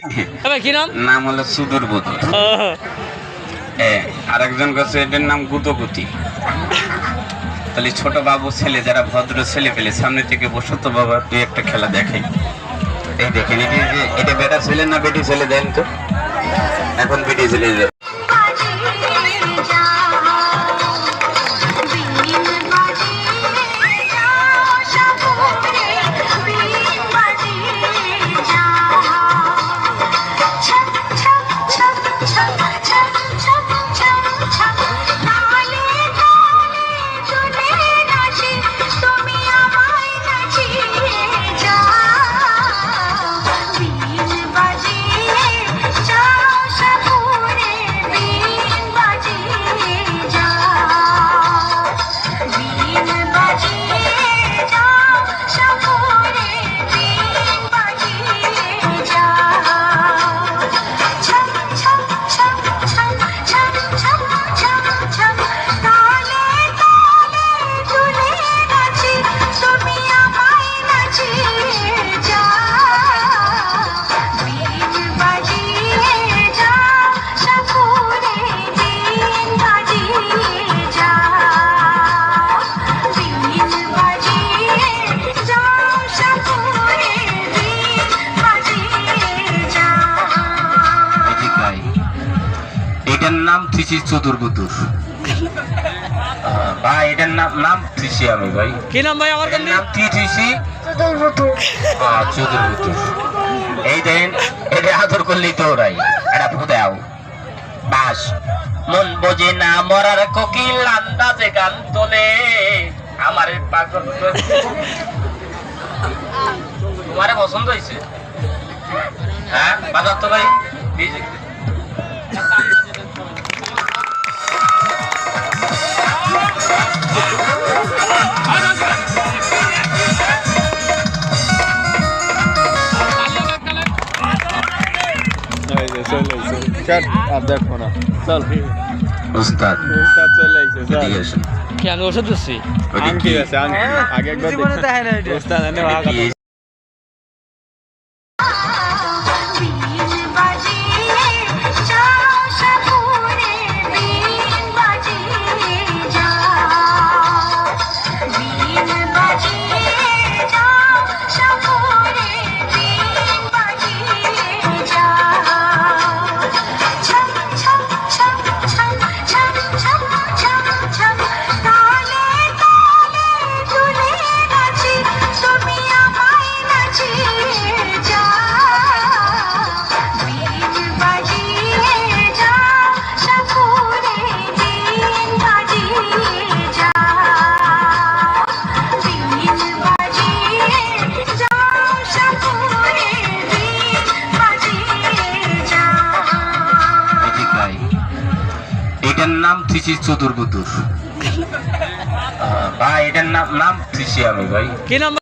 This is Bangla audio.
কি নাম? নাম হলো সুদূর বুদুর ও, আরেকজন কাছে এটার নাম গুতগুতি। তাহলে ছোট বাবু ছেলে যারা ভদ্র ছেলে পেলে সামনে থেকে বসো তো বাবা তুই একটা খেলা দেখাই। এই দেখেন এটা বেটা ছেলে না বেটি ছেলে দেন তো? এখন বেটি ছেলে এটার নাম থিসি চতুর বুদুর ভাই এটার নাম নাম থিসি আমি ভাই। কি নাম ভাই আমার নাম কি থিসি হ্যাঁ, চতুর বুদুর এই দেন এটা আদর করলেই তো ওরাই। এটা ফুদাও। বাস। মন বোঝে না মরার কোকিল আন্দাজে গান তোলে। আমার পাগল তোমারে পছন্দ হয়েছে? হ্যাঁ বাজার তো ভাই। চলে আর দেখো না। চল। উস্তাদ উস্তাদ চলে আইছে চল। এদিকে আসুন। কি আমি ওষুধ দিচ্ছি? ওইটা আছে আংটি আগে একবার দেখছি। উস্তাদ এনে ওইটা ভাগা নাম থিসি চতুর বুদুর ভাই এটার নাম নাম থিসি আমি ভাই। কি নাম?